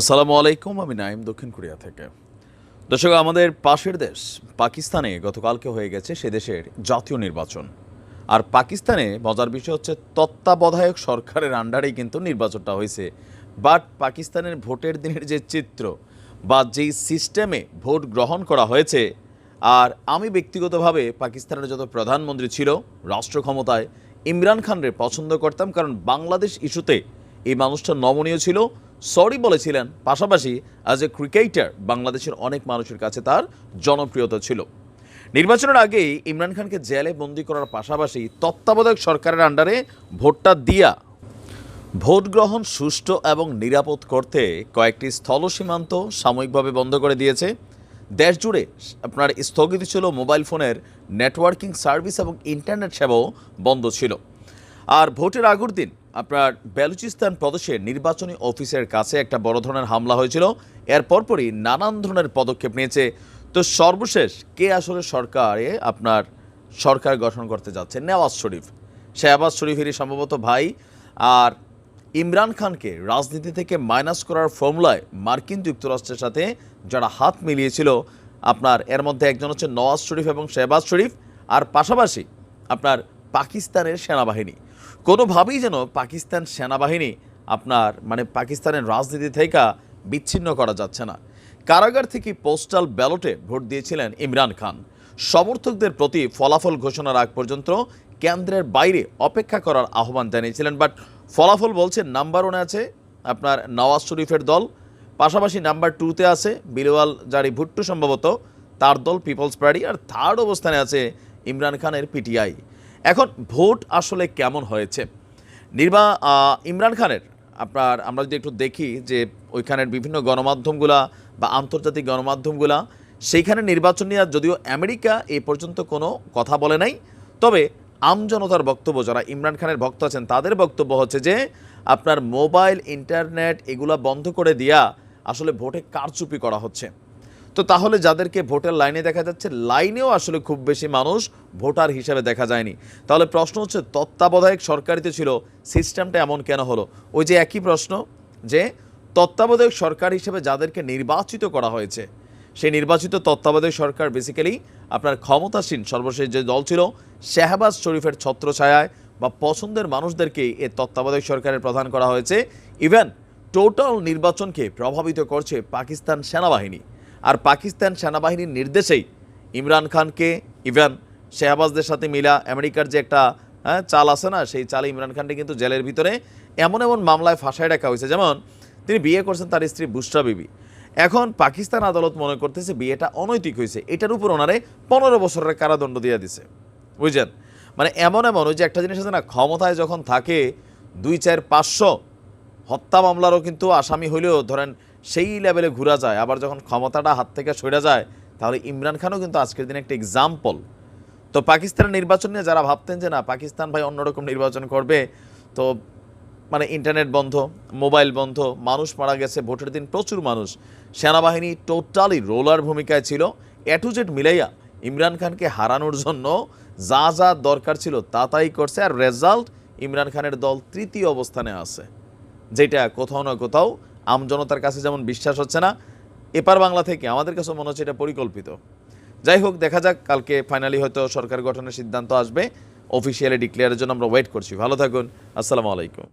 আসসালামু আলাইকুম, আমি নাইম দক্ষিণ কোরিয়া থেকে। দর্শক, আমাদের পাশের দেশ, পাকিস্তানে গতকালকে হয়ে গেছে সে দেশের জাতীয় নির্বাচন। আর পাকিস্তানে মজার বিষয় হচ্ছে, তত্ত্বাবধায়ক সরকারের আন্ডারেই কিন্তু নির্বাচনটা হয়েছে। বাট পাকিস্তানের ভোটের দিনের যে চিত্র বা যেই সিস্টেমে ভোট গ্রহণ করা হয়েছে, আর আমি ব্যক্তিগতভাবে পাকিস্তানের যত প্রধানমন্ত্রী ছিল রাষ্ট্র ক্ষমতায় ইমরান খানরে পছন্দ করতাম, কারণ বাংলাদেশ ইস্যুতে এই মানুষটা নমনীয় ছিল। সরি বলেছিলেন। পাশাপাশি অ্যাজ এ ক্রিকেটার বাংলাদেশের অনেক মানুষের কাছে তার জনপ্রিয়তা ছিল। নির্বাচনের আগেই ইমরান খানকে জেলে বন্দি করার পাশাপাশি তত্ত্বাবধায়ক সরকারের আন্ডারে ভোটটা দিয়া ভোট গ্রহণ সুষ্ঠু এবং নিরাপদ করতে কয়েকটি স্থল সীমান্ত সাময়িকভাবে বন্ধ করে দিয়েছে। দেশ জুড়ে আপনার স্থগিত ছিল মোবাইল ফোনের নেটওয়ার্কিং সার্ভিস এবং ইন্টারনেট সেবাও বন্ধ ছিল। আর ভোটের আগের দিন আপনার বেলুচিস্তান প্রদেশের নির্বাচনী অফিসের কাছে একটা বড় ধরনের হামলা হয়েছিল। এর পরপরই নানান ধরনের পদক্ষেপ নিয়েছে। তো সর্বশেষ, কে আসলে সরকারে আপনার সরকার গঠন করতে যাচ্ছে? নেওয়াজ শরীফ। শেহবাজ শরীফেরই সম্ভবত ভাই। আর ইমরান খানকে রাজনীতি থেকে মাইনাস করার ফর্মুলায় মার্কিন যুক্তরাষ্ট্রের সাথে যারা হাত মিলিয়েছিল, আপনার এর মধ্যে একজন হচ্ছে নওয়াজ শরীফ এবং শেহবাজ শরীফ। আর পাশাপাশি আপনার পাকিস্তানের সেনাবাহিনী। কোনোভাবেই যেন পাকিস্তান সেনাবাহিনী আপনার মানে পাকিস্তানের রাজনীতি থেকে বিচ্ছিন্ন করা যাচ্ছে না। কারাগার থেকে পোস্টাল ব্যালটে ভোট দিয়েছিলেন ইমরান খান। সমর্থকদের প্রতি ফলাফল ঘোষণার আগ পর্যন্ত কেন্দ্রের বাইরে অপেক্ষা করার আহ্বান জানিয়েছিলেন, বাট ফলাফল বলছে নাম্বার ওয়ানে আছে আপনার নওয়াজ শরীফের দল। পাশাপাশি নাম্বার টুতে আছে বিলওয়াল জারি ভুট্টু, সম্ভবত তার দল পিপলস পার্টি, আর থার্ড অবস্থানে আছে ইমরান খানের পিটিআই। এখন ভোট আসলে কেমন হয়েছে? নির্বা ইমরান খানের, আপনার, আমরা যদি একটু দেখি যে ওইখানের বিভিন্ন গণমাধ্যমগুলা বা আন্তর্জাতিক গণমাধ্যমগুলা, সেইখানে নির্বাচন নিয়ে যদিও আমেরিকা এ পর্যন্ত কোনো কথা বলে নাই, তবে আমজনতার বক্তব্য, যারা ইমরান খানের ভক্ত আছেন, তাদের বক্তব্য হচ্ছে যে আপনার মোবাইল, ইন্টারনেট এগুলা বন্ধ করে দিয়া আসলে ভোটে কারচুপি করা হচ্ছে। তো তাহলে যাদেরকে ভোটের লাইনে দেখা যাচ্ছে, লাইনেও আসলে খুব বেশি মানুষ ভোটার হিসাবে দেখা যায়নি। তাহলে প্রশ্ন হচ্ছে, তত্ত্বাবধায়ক সরকারিতে ছিল, সিস্টেমটা এমন কেন হলো? ওই যে একই প্রশ্ন যে, তত্ত্বাবধায়ক সরকার হিসেবে যাদেরকে নির্বাচিত করা হয়েছে, সেই নির্বাচিত তত্ত্বাবধায়ক সরকার বেসিক্যালি আপনার ক্ষমতাসীন সর্বশেষ যে দল ছিল, শাহবাজ শরীফের ছত্রছায়ায় বা পছন্দের মানুষদেরকেই এ তত্ত্বাবধায়ক সরকারের প্রধান করা হয়েছে। ইভেন টোটাল নির্বাচনকে প্রভাবিত করছে পাকিস্তান সেনাবাহিনী। আর পাকিস্তান সেনাবাহিনীর নির্দেশেই ইমরান খানকে ইভেন শেহবাজদের সাথে মিলা আমেরিকার যে একটা হ্যাঁ, চাল আছে না সেই চালে ইমরান খানকে কিন্তু জেলের ভিতরে এমন এমন মামলায় ফাঁসায় রাখা হয়েছে। যেমন তিনি বিয়ে করছেন তার স্ত্রী বুসরা বিবি। এখন পাকিস্তান আদালত মনে করতেছে বিয়েটা অনৈতিক হয়েছে। এটার উপর ওনারে পনেরো বছরের কারাদণ্ড দিয়ে দিছে। বুঝছেন? মানে এমন এমন ওই যে একটা জিনিস আছে না ক্ষমতায় যখন থাকে দুই চার পাঁচশো হত্যা মামলারও কিন্তু আসামি হইলেও ধরেন সেই লেভেলে ঘুরা যায়। আবার যখন ক্ষমতাটা হাত থেকে সরে যায়, তাহলে ইমরান খানও কিন্তু আজকের দিনে একটা এক্সাম্পল তো পাকিস্তানের নির্বাচন নিয়ে যারা ভাবতেন যে না, পাকিস্তান ভাই অন্যরকম নির্বাচন করবে, তো মানে ইন্টারনেট বন্ধ মোবাইল বন্ধ, মানুষ মারা গেছে, ভোটের দিন প্রচুর মানুষ। সেনাবাহিনী টোটালি রোলার ভূমিকায় ছিল। এ টু জেড মিলাইয়া ইমরান খানকে হারানোর জন্য যা যা দরকার ছিল তা তাই করছে আর রেজাল্ট ইমরান খানের দল তৃতীয় অবস্থানে আছে। যেটা কোথাও না কোথাও আমজনতার কাছে যেমন বিশ্বাস হচ্ছে না, এপার বাংলা থেকে আমাদের কাছে মনে হচ্ছে এটা পরিকল্পিত। যাই হোক, দেখা যাক, কালকে ফাইনালি হয়তো সরকার গঠনের সিদ্ধান্ত আসবে। অফিসিয়ালি ডিক্লেয়ারের জন্য আমরা ওয়েট করছি। ভালো থাকুন, আসসালামু আলাইকুম।